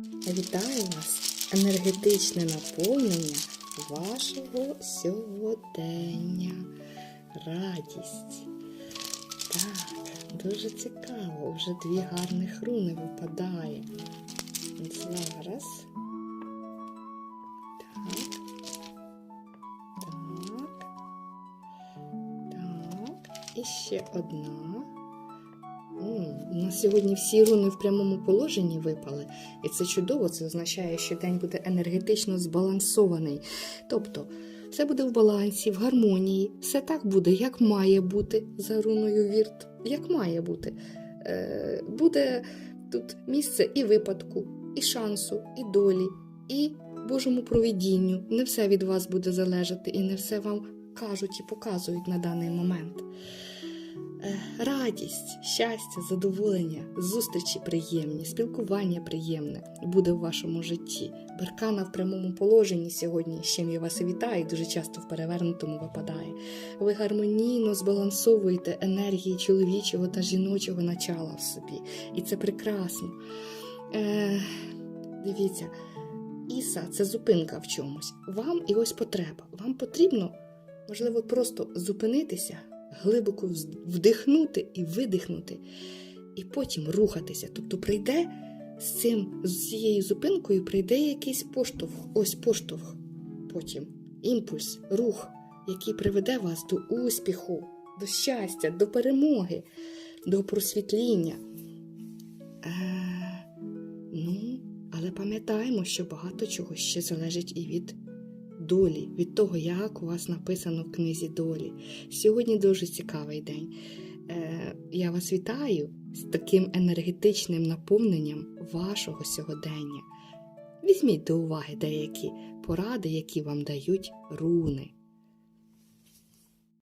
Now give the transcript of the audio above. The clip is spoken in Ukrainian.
Вітаю вас! Енергетичне наповнення вашого сьогодення. Радість. Так, дуже цікаво. Вже дві гарних руни випадає. Зараз. Так. Так. Так. І ще одна. У нас сьогодні всі руни в прямому положенні випали, і це чудово. Це означає, що день буде енергетично збалансований. Тобто, все буде в балансі, в гармонії, все так буде, як має бути за руною вірт, як має бути. Е, буде тут місце і випадку, і шансу, і долі, і Божому провидінню. Не все від вас буде залежати, і не все вам кажуть і показують на даний момент. Е, Радість, щастя, задоволення, зустрічі приємні, спілкування приємне буде в вашому житті. Беркана в прямому положенні сьогодні, з чим я вас і вітаю, дуже часто в перевернутому випадає. Ви гармонійно збалансовуєте енергії чоловічого та жіночого начала в собі. І це прекрасно. Е, дивіться, Іса це зупинка в чомусь. Вам і ось потреба. Вам потрібно, можливо, просто зупинитися глибоко вдихнути і видихнути, і потім рухатися. Тобто прийде з цим, з цією зупинкою прийде якийсь поштовх, ось поштовх, потім імпульс, рух, який приведе вас до успіху, до щастя, до перемоги, до просвітління. Ну, але пам'ятаємо, що багато чого ще залежить і від долі, від того, як у вас написано в книзі долі. Сьогодні дуже цікавий день. Е, я вас вітаю з таким енергетичним наповненням вашого сьогодення. Візьміть до уваги деякі поради, які вам дають руни.